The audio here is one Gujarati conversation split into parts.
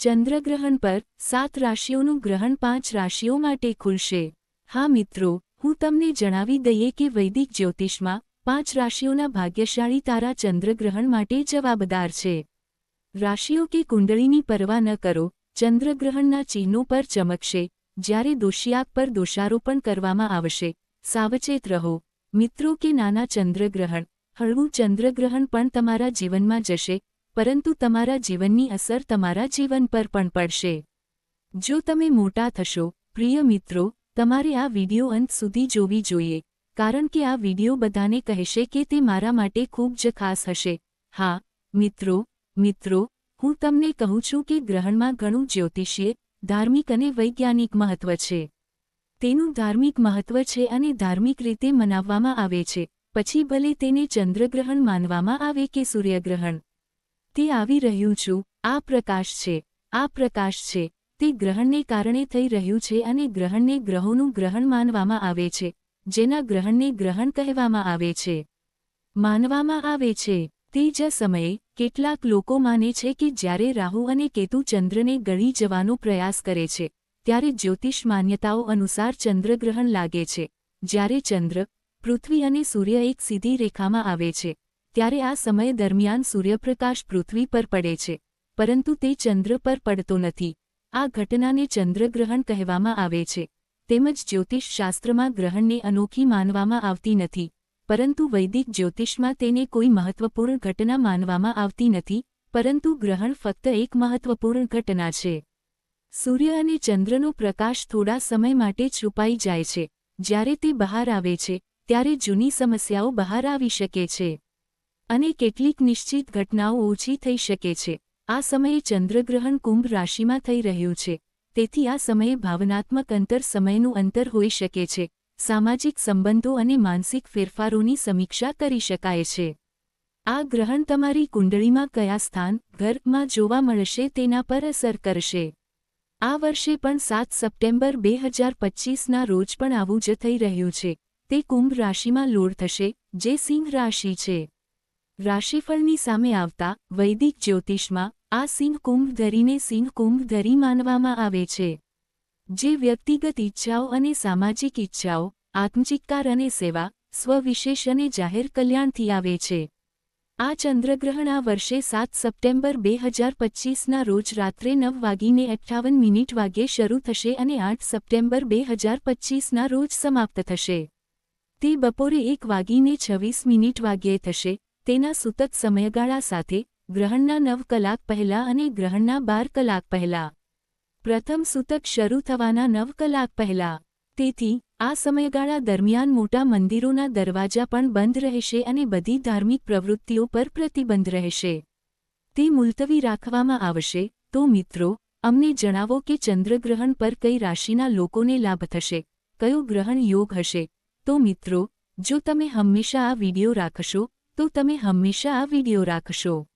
ચંદ્રગ્રહણ પર સાત રાશિઓનું ગ્રહણ પાંચ રાશિઓ માટે ખુલશે. હા મિત્રો, હું તમને જણાવી દઈએ કે વૈદિક જ્યોતિષમાં પાંચ રાશિઓના ભાગ્યશાળી તારા ચંદ્રગ્રહણ માટે જવાબદાર છે. રાશિઓ કે કુંડળીની પરવા ન કરો, ચંદ્રગ્રહણના ચિહ્નો પર ચમકશે, જ્યારે દોષિયાક પર દોષારોપણ કરવામાં આવશે. સાવચેત રહો. મિત્રો કે નાના ચંદ્રગ્રહણ, હળવું ચંદ્રગ્રહણ પણ તમારા જીવનમાં જશે પરંતુ તમારા જીવનની અસર તમારા જીવન પર પણ પડશે. જો તમે મોટા થશો, પ્રિય મિત્રો, તમારે આ વિડિયો અંત સુધી જોવી જોઈએ, કારણ કે આ વિડિયો બધાને કહેશે કે તે મારા માટે ખૂબ જ ખાસ હશે. હા, મિત્રો મિત્રો, હું તમને કહું છું કે ગ્રહણમાં ઘણું જ્યોતિષીય, ધાર્મિક અને વૈજ્ઞાનિક મહત્વ છે. તેનું ધાર્મિક મહત્વ છે અને ધાર્મિક રીતે મનાવવામાં આવે છે. પછી ભલે તેને ચંદ્રગ્રહણ માનવામાં આવે કે સૂર્યગ્રહણ તે આવી રહ્યું છું. આ પ્રકાશ છે. આ પ્રકાશ છે. તે ગ્રહણને કારણે થઈ રહ્યું છે અને ગ્રહણને ગ્રહોનું ગ્રહણ માનવામાં આવે છે, જેના ગ્રહણને ગ્રહણ કહેવામાં આવે છે. માનવામાં આવે છે. તે જ સમયે, કેટલાક લોકો માને છે કે જ્યારે રાહુ અને કેતુ ચંદ્રને ગળી જવાનો પ્રયાસ કરે છે, ત્યારે જ્યોતિષ માન્યતાઓ અનુસાર ચંદ્રગ્રહણ લાગે છે. જ્યારે ચંદ્ર, પૃથ્વી અને સૂર્ય એક સીધી રેખામાં આવે છે ત્યારે આ સમય દરમિયાન સૂર્યપ્રકાશ પૃથ્વી પર પડે છે, પરંતુ તે ચંદ્ર પર પડતો નથી. આ ઘટનાને ચંદ્રગ્રહણ કહેવામાં આવે છે. તેમજ જ્યોતિષશાસ્ત્રમાં ગ્રહણને અનોખી માનવામાં આવતી નથી, પરંતુ વૈદિક જ્યોતિષમાં તેને કોઈ મહત્વપૂર્ણ ઘટના માનવામાં આવતી નથી, પરંતુ ગ્રહણ ફક્ત એક મહત્વપૂર્ણ ઘટના છે. સૂર્ય અને ચંદ્રનો પ્રકાશ થોડા સમય માટે છુપાઈ જાય છે. જ્યારે તે બહાર આવે છે, ત્યારે જૂની સમસ્યાઓ બહાર આવી શકે છે. અને કેટલીક નિશ્ચિત ઘટનાઓ ઓછી થઈ શકે છે. આ સમયે ચંદ્રગ્રહણ કુંભ રાશિમાં થઈ રહ્યું છે. તેથી આ સમયે ભાવનાત્મક અંતર સમયનું અંતર હોઈ શકે છે. સામાજિક સંબંધો અને માનસિક ફેરફારોની સમીક્ષા કરી શકાય છે. આ ગ્રહણ તમારી કુંડળીમાં કયા સ્થાન, ઘરમાં જોવા મળશે તેના પર અસર કરશે. આ વર્ષે પણ સાત સપ્ટેમ્બર બે હજાર પચ્ચીસના રોજ પણ આવું જ થઈ રહ્યું છે. તે કુંભ રાશિમાં લોડ થશે, જે સિંહ રાશિ છે. રાશિફળની સામે આવતા વૈદિક જ્યોતિષમાં આ સિંહ કુંભ ધરીને સિંહ કુંભ ધરી માનવામાં આવે છે. જે વ્યક્તિગત ઈચ્છાઓ અને સામાજિક ઈચ્છાઓ, આત્મચિત્કાર અને સેવા, સ્વવિશેષ અને જાહેર કલ્યાણથી આવે છે. આ ચંદ્રગ્રહણ આ વર્ષે સાત સપ્ટેમ્બર બે હજાર પચ્ચીસના રોજ રાત્રે નવ વાગીને અઠ્ઠાવન મિનિટ વાગ્યે શરૂ થશે અને આઠ સપ્ટેમ્બર બે હજાર પચ્ચીસના રોજ સમાપ્ત થશે. તે બપોરે એક વાગીને છવ્વીસ મિનિટ વાગ્યે થશે તેના સૂતક સમયગાળા સાથે ગ્રહણના નવ કલાક પહેલા અને ગ્રહણના બાર કલાક પહેલા. પ્રથમ સૂતક શરૂ થવાના નવ કલાક પહેલા. તેથી, આ સમયગાળા દરમિયાન મોટા મંદિરોના દરવાજા પણ બંધ રહેશે અને બધી ધાર્મિક પ્રવૃત્તિઓ પર પ્રતિબંધ રહેશે. તે મુલતવી રાખવામાં આવશે. તો મિત્રો, અમને જણાવો કે ચંદ્રગ્રહણ પર કઈ રાશિના લોકોને લાભ થશે? કયો ગ્રહણ યોગ હશે? તો મિત્રો, જો તમે હંમેશા આ વીડિયો રાખશો તો તમે હંમેશા આ વીડિયો રાખશો.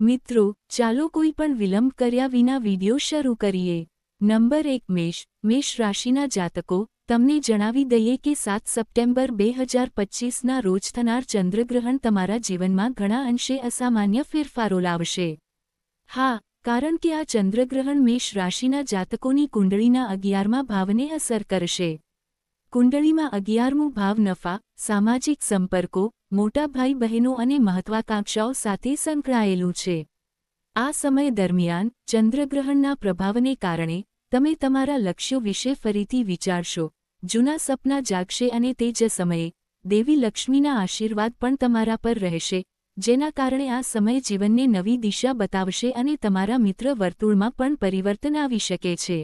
મિત્રો, ચાલો કોઈ પણ વિલંબ કર્યા વિના વીડિયો શરૂ કરીએ. નંબર એક, મેષ. મેષ રાશિના જાતકો, તમને જણાવી દઈએ કે સાત સપ્ટેમ્બર બે હજાર પચ્ચીસના રોજ થનાર ચંદ્રગ્રહણ તમારા જીવનમાં ઘણા અંશે અસામાન્ય ફેરફારો લાવશે. હા, કારણ કે આ ચંદ્રગ્રહણ મેષ રાશિના જાતકોની કુંડળીના અગિયારમાં ભાવને અસર કરશે. કુંડળીમાં અગિયારમું ભાવ નફા, સામાજિક સંપર્કો, મોટા ભાઈ બહેનો અને મહત્વાકાંક્ષાઓ સાથે સંકળાયેલું છે. આ સમય દરમિયાન ચંદ્રગ્રહણના પ્રભાવને કારણે તમે તમારા લક્ષ્યો વિશે ફરીથી વિચારશો. જૂના સપના જાગશે અને તે જ સમયે દેવી લક્ષ્મીના આશીર્વાદ પણ તમારા પર રહેશે, જેના કારણે આ સમય જીવનને નવી દિશા બતાવશે અને તમારા મિત્ર વર્તુળમાં પણ પરિવર્તન આવી શકે છે.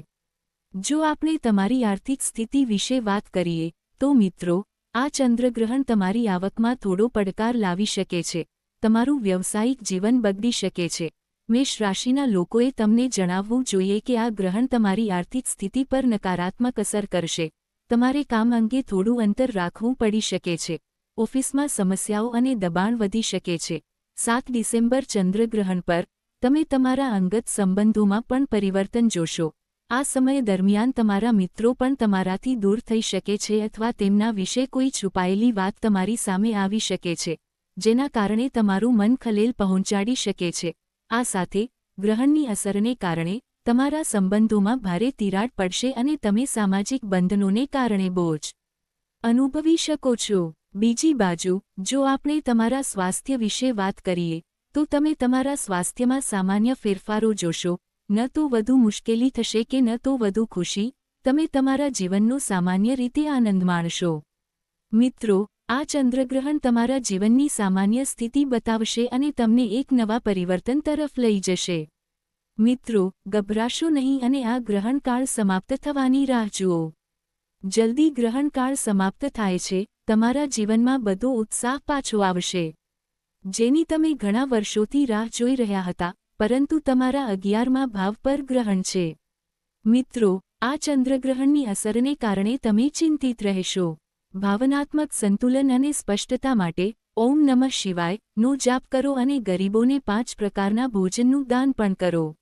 જો આપણે તમારી આર્થિક સ્થિતિ વિશે વાત કરીએ, તો મિત્રો, આ ચંદ્રગ્રહણ તમારી આવકમાં થોડો પડકાર લાવી શકે છે. તમારું વ્યવસાયિક જીવન બગડી શકે છે. મેષ રાશિના લોકોએ તમને જણાવવું જોઈએ કે આ ગ્રહણ તમારી આર્થિક સ્થિતિ પર નકારાત્મક અસર કરશે. તમારે કામ અંગે થોડું અંતર રાખવું પડી શકે છે. ઓફિસમાં સમસ્યાઓ અને દબાણ વધી શકે છે. સાત ડિસેમ્બર ચંદ્રગ્રહણ પર તમે તમારા અંગત સંબંધોમાં પણ પરિવર્તન જોશો. આ સમય દરમિયાન તમારા મિત્રો પણ તમારાથી દૂર થઈ શકે છે અથવા તેમના વિશે કોઈ છુપાયેલી વાત તમારી સામે આવી શકે છે, જેના કારણે તમારું મન ખલેલ પહોંચાડી શકે છે. આ સાથે, ગ્રહણની અસરને કારણે, તમારા સંબંધોમાં ભારે તિરાડ પડશે અને તમે સામાજિક બંધનોને કારણે બોજ અનુભવી શકો છો. બીજી બાજુ, જો આપણે તમારા સ્વાસ્થ્ય વિશે વાત કરીએ, તો તમે તમારા સ્વાસ્થ્યમાં સામાન્ય ફેરફારો જોશો ન તો વધુ મુશ્કેલી થશે કે ન તો વધુ ખુશી, તમે તમારા જીવનનો સામાન્ય રીતે આનંદ માણશો. મિત્રો, આ ચંદ્રગ્રહણ તમારા જીવનની સામાન્ય સ્થિતિ બતાવશે અને તમને એક નવા પરિવર્તન તરફ લઈ જશે. મિત્રો, ગભરાશો નહીં અને આ ગ્રહણકાળ સમાપ્ત થવાની રાહ જુઓ. જલ્દી ગ્રહણકાળ સમાપ્ત થાય છે, તમારા જીવનમાં બધો ઉત્સાહ પાછો આવશે. જેની તમે ઘણા વર્ષોથી રાહ જોઈ રહ્યા હતા પરંતુ તમારા અગિયારમાં ભાવ પર ગ્રહણ છે. મિત્રો, આ ચંદ્રગ્રહણની અસરને કારણે તમે ચિંતિત રહેશો. ભાવનાત્મક સંતુલન અને સ્પષ્ટતા માટે, ઓમ નમઃ શિવાય, નો જાપ કરો અને ગરીબોને પાંચ પ્રકારના ભોજનનું દાન પણ કરો.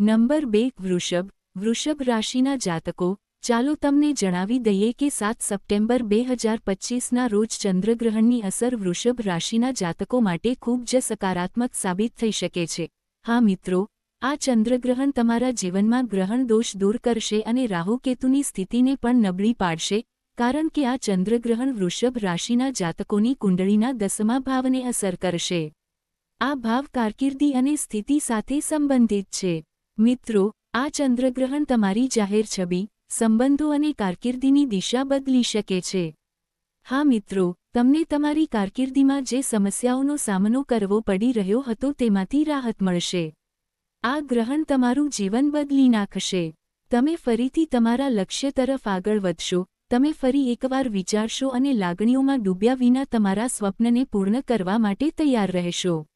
નંબર બે, વૃષભ. વૃષભ રાશિના જાતકો, ચાલો તમને જણાવી દઈએ કે સાત સપ્ટેમ્બર બે હજાર પચીસના રોજ ચંદ્રગ્રહણની અસર વૃષભ રાશિના જાતકો માટે ખૂબ જ સકારાત્મક સાબિત થઈ શકે છે. હા મિત્રો, આ ચંદ્રગ્રહણ તમારા જીવનમાં ગ્રહણ દોષ દૂર કરશે અને રાહુકેતુની સ્થિતિને પણ નબળી પાડશે, કારણ કે આ ચંદ્રગ્રહણ વૃષભ રાશિના જાતકોની કુંડળીના દસમા ભાવને અસર કરશે. આ ભાવ કારકિર્દી અને સ્થિતિ સાથે સંબંધિત છે. મિત્રો, આ ચંદ્રગ્રહણ તમારી જાહેર છબી, સંબંધો અને કારકિર્દીની દિશા બદલી શકે છે. હા મિત્રો તમને તમારી કારકિર્દીમાં જે સમસ્યાઓનો સામનો કરવો પડી રહ્યો હતો તેમાંથી રાહત મળશે. આ ગ્રહણ તમારું જીવન બદલી નાખશે. તમે ફરીથી તમારા લક્ષ્ય તરફ આગળ વધશો, તમે ફરી એકવાર વિચારશો અને લાગણીઓમાં ડૂબ્યા વિના તમારા સ્વપ્નને પૂર્ણ કરવા માટે તૈયાર રહેશો.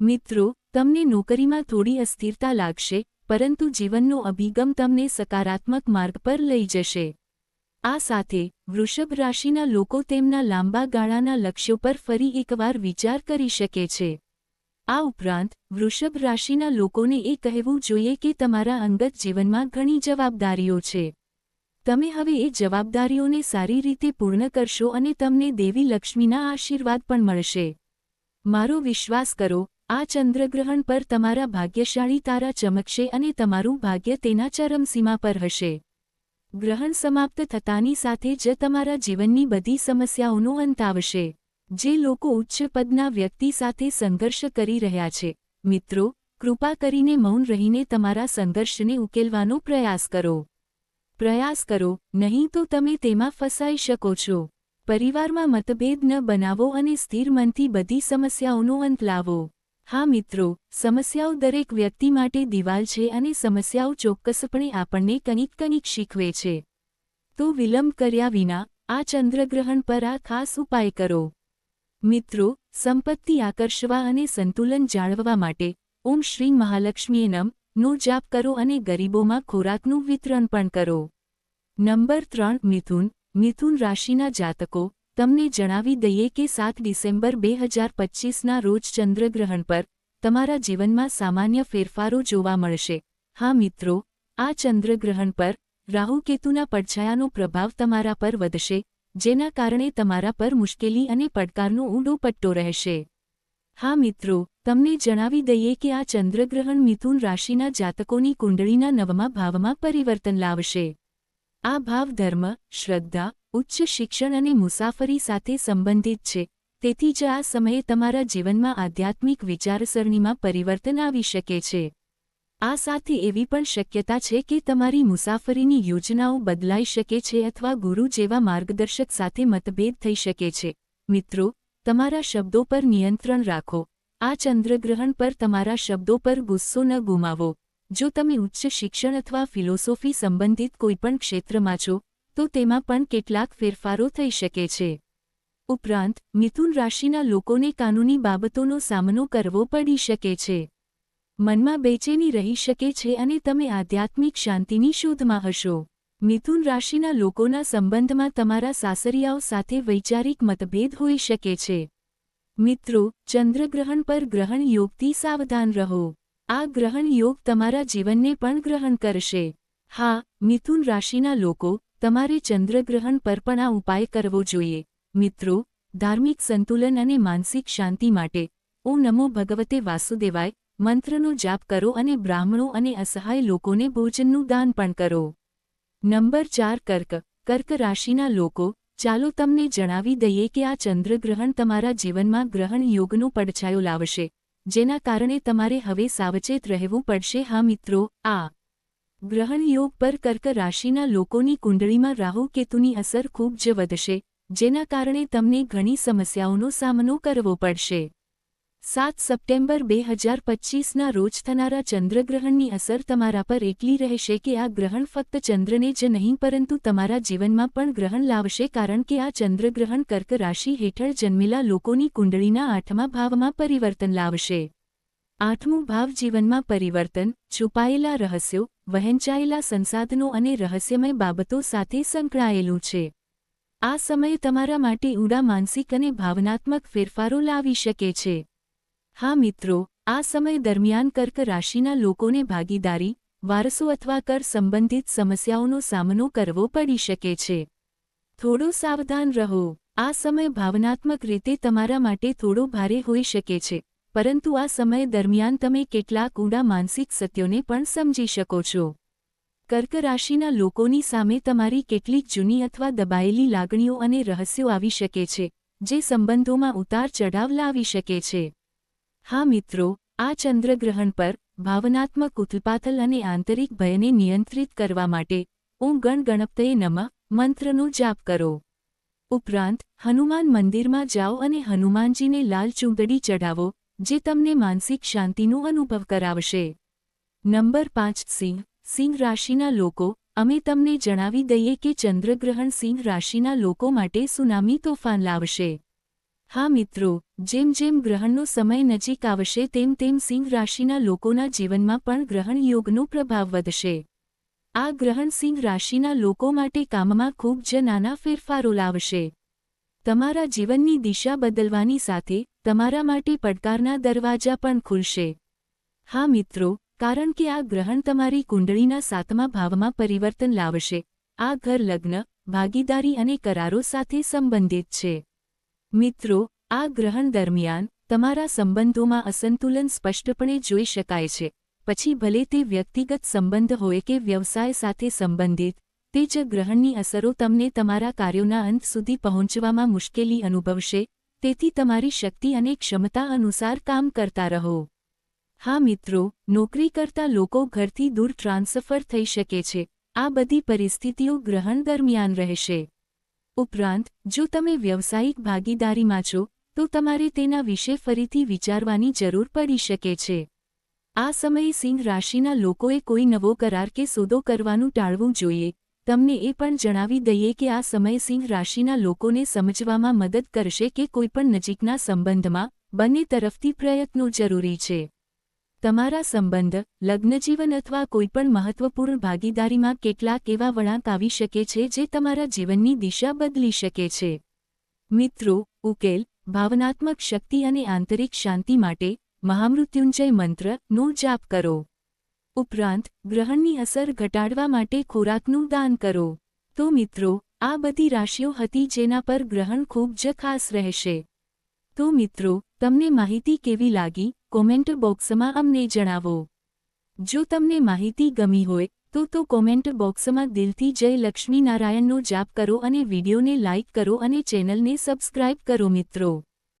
મિત્રો, તમને નોકરીમાં થોડી અસ્થિરતા લાગશે, પરંતુ જીવનનો અભિગમ તમને સકારાત્મક માર્ગ પર લઈ જશે. આ સાથે, વૃષભ રાશિના લોકો તેમના લાંબા ગાળાના લક્ષ્યો પર ફરી એકવાર વિચાર કરી શકે છે. આ ઉપરાંત, વૃષભ રાશિના લોકોને એ કહેવું જોઈએ કે તમારા અંગત જીવનમાં ઘણી જવાબદારીઓ છે. તમે હવે એ જવાબદારીઓને સારી રીતે પૂર્ણ કરશો અને તમને દેવી લક્ષ્મીના આશીર્વાદ પણ મળશે. મારો વિશ્વાસ કરો, આ ચંદ્રગ્રહણ પર તમારા ભાગ્યશાળી તારા ચમકશે અને તમારું ભાગ્ય તેના ચરમસીમા પર હશે. ગ્રહણ સમાપ્ત થતાની સાથે જ તમારા જીવનની બધી સમસ્યાઓનો અંત આવશે, જે લોકો ઉચ્ચ પદના વ્યક્તિ સાથે સંઘર્ષ કરી રહ્યા છે. મિત્રો, કૃપા કરીને મૌન રહીને તમારા સંઘર્ષને ઉકેલવાનો પ્રયાસ કરો. પ્રયાસ કરો, નહીં તો તમે તેમાં ફસાઈ શકો છો. પરિવારમાં મતભેદ ન બનાવો અને સ્થિર મનથી બધી સમસ્યાઓનો અંત લાવો. હા મિત્રો, સમસ્યાઓ દરેક વ્યક્તિ માટે દિવાલ છે અને સમસ્યાઓ ચોક્કસપણે આપણને કંઈક કંઈક શીખવે છે. તો વિલંબ કર્યા વિના, આ ચંદ્રગ્રહણ પર આ ખાસ ઉપાય કરો. મિત્રો, સંપત્તિ આકર્ષવા અને સંતુલન જાળવવા માટે, ઓમ શ્રી મહાલક્ષ્મીએ નમ, નો જાપ કરો અને ગરીબોમાં ખોરાકનું વિતરણ પણ કરો. નંબર ત્રણ, મિથુન મિથુન રાશિના જાતકો તમને જણાવી દઈએ કે સાત ડિસેમ્બર બે હજાર પચ્ચીસના રોજ ચંદ્રગ્રહણ પર તમારા જીવનમાં સામાન્ય ફેરફારો જોવા મળશે. હા મિત્રો, આ ચંદ્રગ્રહણ પર રાહુકેતુના પડછાયાનો પ્રભાવ તમારા પર વધશે, જેના કારણે તમારા પર મુશ્કેલી અને પડકારનો ઊંડો પટ્ટો રહેશે. હા મિત્રો, તમને જણાવી દઈએ કે આ ચંદ્રગ્રહણ મિથુન રાશિના જાતકોની કુંડળીના નવમા ભાવમાં પરિવર્તન લાવશે. આ ભાવ ધર્મ, શ્રદ્ધા ઉચ્ચ શિક્ષણ અને મુસાફરી સાથે સંબંધિત છે. તેથી જ આ સમયે તમારા જીવનમાં આધ્યાત્મિક વિચારસરણીમાં પરિવર્તન આવી શકે છે. આ સાથે એવી પણ શક્યતા છે કે તમારી મુસાફરીની યોજનાઓ બદલાઈ શકે છે અથવા ગુરુ જેવા માર્ગદર્શક સાથે મતભેદ થઈ શકે છે. મિત્રો, તમારા શબ્દો પર નિયંત્રણ રાખો. આ ચંદ્રગ્રહણ પર તમારા શબ્દો પર ગુસ્સો ન ગુમાવો. જો તમે ઉચ્ચ શિક્ષણ અથવા ફિલોસોફી સંબંધિત કોઈપણ ક્ષેત્રમાં છો તો તેમાં પણ કેટલાક ફેરફારો થઈ શકે છે. ઉપરાંત, મિથુન રાશિના લોકોને કાનૂની બાબતોનો સામનો કરવો પડી શકે છે. મનમાં બેચેની રહી શકે છે અને તમે આધ્યાત્મિક શાંતિની શોધમાં હશો. મિથુન રાશિના લોકોના સંબંધમાં તમારા સાસરિયાઓ સાથે વૈચારિક મતભેદ હોઈ શકે છે. મિત્રો ચંદ્રગ્રહણ પર ગ્રહણ યોગથી સાવધાન રહો. આ ગ્રહણ યોગ તમારા જીવનને પણ ગ્રહણ કરશે. હા, મિથુન રાશિના લોકો તમારે ચંદ્રગ્રહણ પર પણ આ ઉપાય કરવો જોઈએ. મિત્રો, ધાર્મિક સંતુલન અને માનસિક શાંતિ માટે ઓ નમો ભગવતે વાસુદેવાય, મંત્રનો જાપ કરો અને બ્રાહ્મણો અને અસહાય લોકોને ભોજનનું દાન પણ કરો. નંબર ચાર, કર્ક. કર્ક રાશિના લોકો, ચાલો તમને જણાવી દઈએ કે આ ચંદ્રગ્રહણ તમારા જીવનમાં ગ્રહણ યોગનો પડછાયો લાવશે, જેના કારણે તમારે હવે સાવચેત રહેવું પડશે. હા મિત્રો, આ ગ્રહણ યોગ પર કર્ક રાશિના લોકોની કુંડળીમાં રાહુ કેતુની અસર ખૂબ જ વધશે, જેના કારણે તમને ઘણી સમસ્યાઓનો સામનો કરવો પડશે. સાત સપ્ટેમ્બર બે હજાર પચ્ચીસના રોજ થનારા ચંદ્રગ્રહણની અસર તમારા પર એટલી રહેશે કે આ ગ્રહણ ફક્ત ચંદ્રને જ નહીં, પરંતુ તમારા જીવનમાં પણ ગ્રહણ લાવશે કારણ કે આ ચંદ્રગ્રહણ કર્ક રાશિ હેઠળ જન્મેલા લોકોની કુંડળીના આઠમા ભાવમાં પરિવર્તન લાવશે. આઠમું ભાવ જીવનમાં પરિવર્તન, છુપાયેલા રહસ્યો, વહેંચાયેલા સંસાધનો અને રહસ્યમય બાબતો સાથે સંકળાયેલું છે. આ સમય તમારા માટે ઊંડા માનસિક અને ભાવનાત્મક ફેરફારો લાવી શકે છે. હા મિત્રો, આ સમય દરમિયાન કર્ક રાશિના લોકોને ભાગીદારી, વારસો અથવા કર સંબંધિત સમસ્યાઓનો સામનો કરવો પડી શકે છે. થોડો સાવધાન રહો. આ સમય ભાવનાત્મક રીતે તમારા માટે થોડો ભારે હોઈ શકે છે. પરંતુ આ સમય દરમિયાન તમે કેટલાક ઊંડા માનસિક સત્યોને પણ સમજી શકો છો. કર્ક રાશિના લોકોની સામે તમારી કેટલીક જૂની અથવા દબાયેલી લાગણીઓ અને રહસ્યો આવી શકે છે, જે સંબંધોમાં ઉતાર ચઢાવ લાવી શકે છે. હા મિત્રો, આ ચંદ્રગ્રહણ પર ભાવનાત્મક ઉથલપાથલ અને આંતરિક ભયને નિયંત્રિત કરવા માટે ઓમ ગણ ગણપતયે નમઃ મંત્રનો જાપ કરો. ઉપરાંત, હનુમાન મંદિરમાં જાઓ અને હનુમાનજીને લાલ ચૂંદડી ચઢાવો જે તમને માનસિક શાંતિનો અનુભવ કરાવશે. નંબર પાંચ, સિંહ. સિંહ રાશિના લોકો, અમે તમને જણાવી દઈએ કે ચંદ્રગ્રહણ સિંહ રાશિના લોકો માટે સુનામી તોફાન લાવશે. હા મિત્રો, જેમ જેમ ગ્રહણનો સમય નજીક આવશે તેમ તેમ સિંહ રાશિના લોકોના જીવનમાં પણ ગ્રહણ યોગનો પ્રભાવ વધશે. આ ગ્રહણ સિંહ રાશિના લોકો માટે કામમાં ખૂબ જ નાના ફેરફારો લાવશે. તમારા જીવનની દિશા બદલવાની સાથે તમારા માટે પડકારના દરવાજા પણ ખુલશે. હા મિત્રો, કારણ કે આ ગ્રહણ તમારી કુંડળીના સાતમા ભાવમાં પરિવર્તન લાવશે. આ ઘર લગ્ન, ભાગીદારી અને કરારો સાથે સંબંધિત છે. મિત્રો, આ ગ્રહણ દરમિયાન તમારા સંબંધોમાં અસંતુલન સ્પષ્ટપણે જોઈ શકાય છે. પછી ભલે તે વ્યક્તિગત સંબંધ હોય કે વ્યવસાય સાથે સંબંધિત તે જ ગ્રહણની અસરો તમને તમારા કાર્યોના અંત સુધી પહોંચવામાં મુશ્કેલી અનુભવશે, તેથી તમારી શક્તિ અને ક્ષમતા અનુસાર કામ કરતા રહો. હા મિત્રો, નોકરી કરતા લોકો ઘરથી દૂર ટ્રાન્સફર થઈ શકે છે, આ બધી પરિસ્થિતિઓ ગ્રહણ દરમિયાન રહેશે. ઉપરાંત, જો તમે વ્યવસાયિક ભાગીદારીમાં છો, તો તમારે તેના વિશે ફરીથી વિચારવાની જરૂર પડી શકે છે. આ સમયે સિંહ રાશિના લોકોએ કોઈ નવો કરાર કે સોદો કરવાનું ટાળવું જોઈએ તમને એ પણ જણાવી દઈએ કે આ સમય સિંહ રાશિના લોકોને સમજવામાં મદદ કરશે કે કોઈપણ નજીકના સંબંધમાં બંને તરફથી પ્રયત્નો જરૂરી છે. તમારા સંબંધ, લગ્નજીવન અથવા કોઈપણ મહત્વપૂર્ણ ભાગીદારીમાં કેટલાક એવા વળાંક આવી શકે છે જે તમારા જીવનની દિશા બદલી શકે છે. મિત્રો, ઉકેલ, ભાવનાત્મક શક્તિ અને આંતરિક શાંતિ માટે મહામૃત્યુંજય મંત્રનો જાપ કરો. ઉપરાંત, ગ્રહણની અસર ઘટાડવા માટે ખોરાકનું દાન કરો. તો મિત્રો, આ બધી રાશિઓ હતી જેના પર ગ્રહણ ખૂબ જ ખાસ રહેશે. તો મિત્રો, તમને માહિતી કેવી લાગી? કોમેન્ટ બોક્સમાં અમને જણાવો. જો તમને માહિતી ગમી હોય, તો તો કોમેન્ટ બોક્સમાં દિલથી જય લક્ષ્મીનારાયણનો જાપ કરો અને વિડીયોને લાઇક કરો અને ચેનલને સબસ્ક્રાઇબ કરો મિત્રો.